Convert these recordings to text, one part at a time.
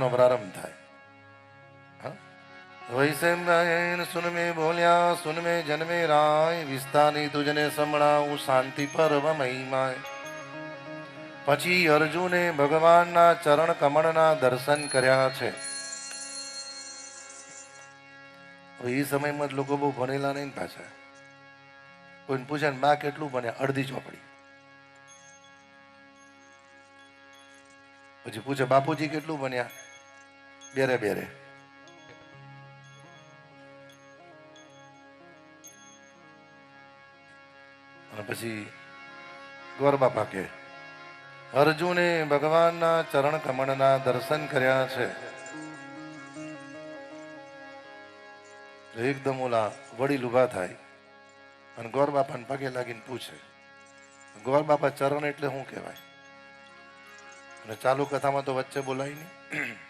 નો પ્રારંભ થાય. હા? વૈસે નારાયણ બોલ્યા, સુનમે જન્મે રાય, વિસ્તારની તુજને સંભળાવું શાંતિ પર્વ મહિમાય પછી અર્જુને ભગવાનના ચરણ કમળના દર્શન કર્યા છે. એ સમયમાં જ લોકો બહુ ભણેલા નહીં પાછા. કોઈને પૂછે ને, બા, કેટલું ભણ્યા? અડધી ચોપડી. પછી પૂછે, બાપુજી, કેટલું ભણ્યા? ಬೇರೆ અને પછી ગોરબા પાકે. અર્જુને ભગવાનના ચરણ કમળના દર્શન કર્યા છે. એકદમ ઓલા વડીલ ઊભા થાય અને ગોરબાપાને પગે લાગીને પૂછે. ગોરબાપા ચરણ એટલે શું કહેવાય? અને ચાલુ કથામાં તો વચ્ચે બોલાય નહીં.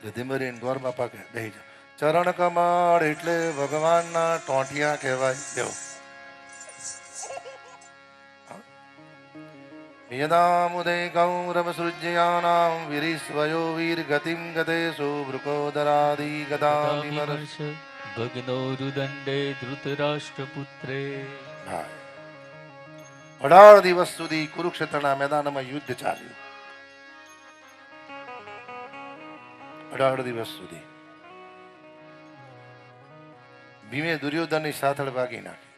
એટલે ધીમે રહીને ગોર બાપા કે બેહી જા ચરણ કમળ એટલે ભગવાનના ટોંટિયા કહેવાય. દેવો યદામુદે ગૌરવ સૃજ્યાનામ વિરીશ્વયો વીર ગતિમ ગતેષુ ભૃકોદરાદિ ગદા વિમર્શ વિમર્શ ભગ્નો રુદંડે ધૃતરાષ્ટ્રપુત્રે અઢાર દિવસ સુધી કુરુક્ષેત્રના મેદાનમાં યુદ્ધ ચાલ્યું. અઢાર દિવસ સુધી. ભીમે દુર્યોધનની સાથળ ભાગી નાખી.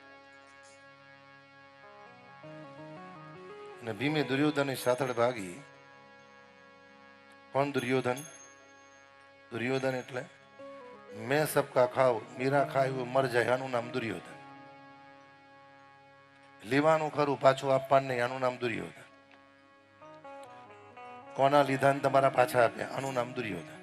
અને ભીમે દુર્યોધનની સાથળ ભાગી કોણ દુર્યોધન દુર્યોધન એટલે મેં સબકા ખાવ, મીરા ખાય મર જાય, આનું નામ દુર્યોધન. લેવાનું ખરું, પાછું આપવાનું નહીં, આનું નામ દુર્યોધન. કોના લીધા તમારા પાછા આપ્યા? આનું નામ દુર્યોધન.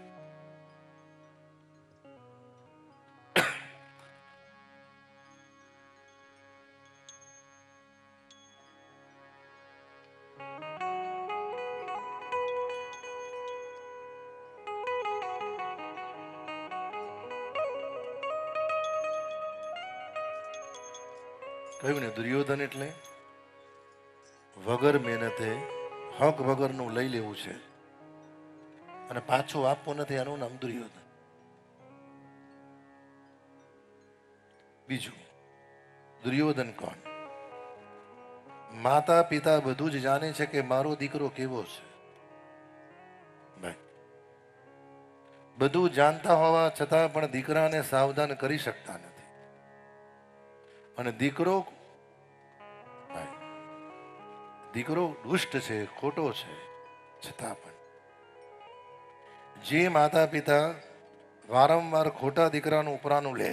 કહ્યું ને, દુર્યોધન એટલે વગર મહેનતે હક વગરનું લઈ લેવું છે અને પાછું આપવું નથી એનું નામ દુર્યોધન. બીજું, દુર્યોધન કોણ? માતા પિતા બધું જ જાણે છે કે મારો દીકરો કેવો છે. બધું જાણતા હોવા છતાં પણ દીકરાને સાવધાન કરી શકતા નથી. અને દીકરો દીકરો દુષ્ટ છે, ખોટો છે, છતાં પણ. જે માતા પિતા વારંવાર ખોટા દીકરાનું ઉપરાનું લે,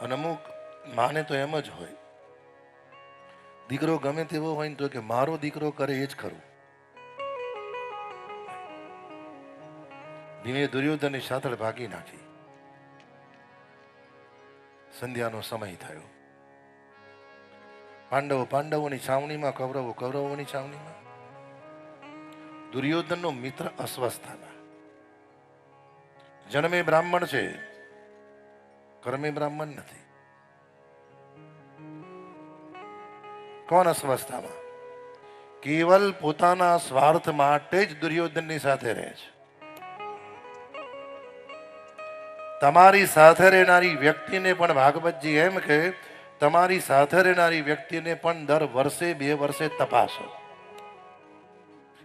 અને અમુક માને તો એમ જ હોય, દીકરો ગમે તેવો હોય ને તો કે મારો દીકરો કરે એ જ ખરું. ધીમે દુર્યોધનની સાથળ ભાગી નાખી. સંધ્યાનો સમય થયો. પાંડવો પાંડવોની છાવણીમાં, કૌરવો કૌરવોની છાવણીમાં. દુર્યોધનનો મિત્ર અસ્વસ્થામાં જન્મે બ્રાહ્મણ છે. કર્મે બ્રાહ્મણ નથી. કોણ અસ્વસ્થામાં? કેવલ પોતાના સ્વાર્થ માટે જ દુર્યોધનની સાથે રહે છે. તમારી સાથે રહેનારી વ્યક્તિને પણ ભાગવતજી એમ કે તમારી સાથે રહેનારી વ્યક્તિને પણ દર વર્ષે બે વર્ષે તપાસો.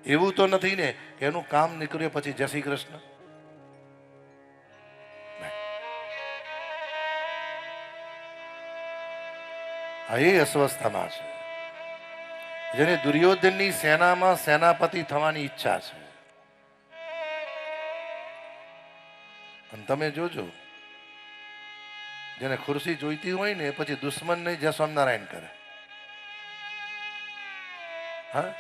એવું તો નથી ને કે એનું કામ નીકળ્યું પછી જય શ્રી કૃષ્ણ. એ અસ્વસ્થમાં છે. જેને દુર્યોધનની સેનામાં સેનાપતિ થવાની ઈચ્છા છે. અને તમે જોજો, જેને ખુરશી જોઈતી હોય ને પછી દુશ્મન ને જય સ્વામિનારાયણ કરે. હા?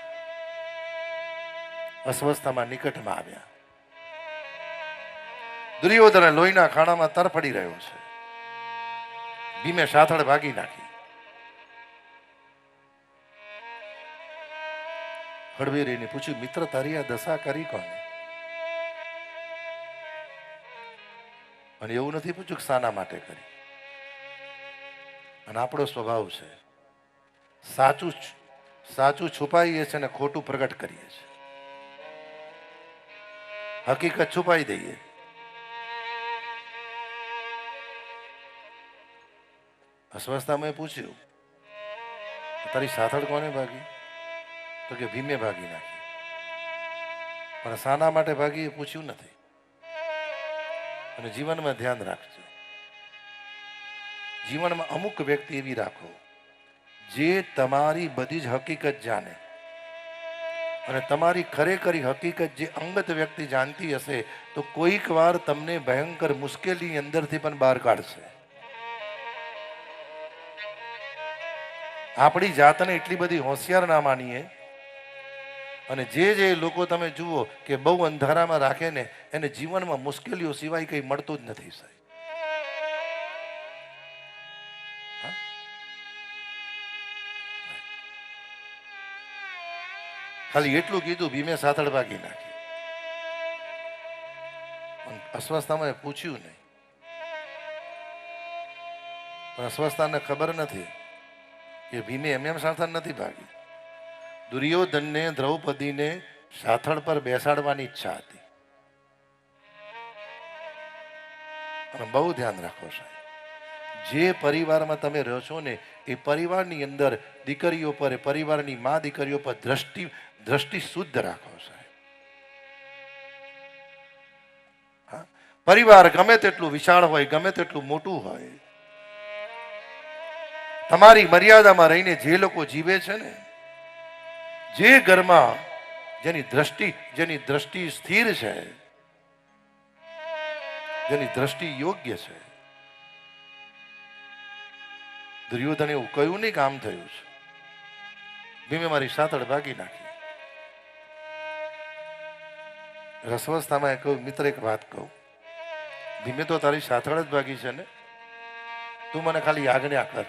અસ્વસ્થામાં નિકટમાં આવ્યા. દુર્યોધન લોહીના ખાણામાં તરફડી રહ્યો છે. ભીમે સાથળ ભાગી નાખી. હળવેરીને પૂછ્યું, મિત્ર, તારી આ દશા કરી કોને? અને એવું નથી પૂછ્યું કે શાના માટે કરી. અને આપણો સ્વભાવ છે, સાચું સાચું છુપાઈએ છે અને ખોટું પ્રગટ કરીએ છીએ. હકીકત છુપાઈ દઈએ. અસ્વસ્થતામાં પૂછ્યું, તારી સાથળ કોને ભાગી? તો કે, ભીમે ભાગી નાખી. પણ શાના માટે ભાગી એ પૂછ્યું નથી. અને જીવનમાં ધ્યાન રાખજો. જીવનમાં અમુક વ્યક્તિ એવી રાખો, જે તમારી બધી જ હકીકત જાણે. અને તમારી ખરેખરી હકીકત જે અંગત વ્યક્તિ જાણતી હશે, તો કોઈક વાર તમને ભયંકર મુશ્કેલી અંદરથી પણ બહાર કાઢશે. આપણી જાતને એટલી બધી હોશિયાર ના માનીએ અને જે જે લોકો તમે જુઓ કે બહુ અંધારામાં રાખે ને, એને જીવનમાં મુશ્કેલીઓ સિવાય કંઈ મળતું જ નથી સાહેબ. ખાલી એટલું કીધું ભીમે સાથળ ભાગી નાખી. પણ અસ્વસ્થતામાં પૂછ્યું નહીં. પણ અસ્વસ્થતાને ખબર નથી કે ભીમે એમ એમ સાથળ નથી ભાગી. દુર્યોધનને, દ્રૌપદીને સાથળ પર બેસાડવાની ઈચ્છા હતી. અને બહુ ધ્યાન રાખો સાહેબ. જે પરિવારમાં તમે રહો છો ને, એ પરિવારની અંદર દીકરીઓ પર પરિવારની મા દીકરીઓ પર દ્રષ્ટિ દ્રષ્ટિ શુદ્ધ રાખો સાહેબ. પરિવાર ગમે તેટલું વિશાળ હોય, ગમે તેટલું મોટું હોય, તમારી મર્યાદામાં રહીને જે લોકો જીવે છે ને જે ઘરમાં જેની દ્રષ્ટિ જેની દ્રષ્ટિ સ્થિર છે, જેની દ્રષ્ટિ યોગ્ય છે, દુર્યોધને એવું કયું નહીં કામ થયું છે. ભીમે મારી સાતળ ભાગી નાખી. રસવસ્થામાં કહ્યું મિત્ર એક વાત કહું. ભીમે તો તારી સાથળ જ ભાગી છે ને? તું મને ખાલી આજ્ઞા કર.